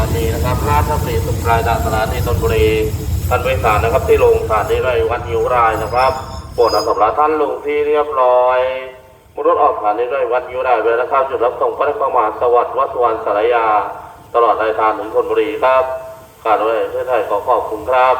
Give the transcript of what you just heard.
านีนะครับราชสีสุขรายดาสนาที่นนบุรีท่านเวสารนะครับ ที่ลงสารที่ไรวัดยิวรายนะครับโปรดนำสำรับท่านลงที่เรียบร้อยมรถออกสารที่ไรวัดยิวรายเวลาข้าจุดรับส่งพระนครมหาสวัสดิ์วัดสุวรรณสารยา ตลอดรายทางถึงชนบุรีครับการด้วยเพื่อไทยขอขอบคุณครับ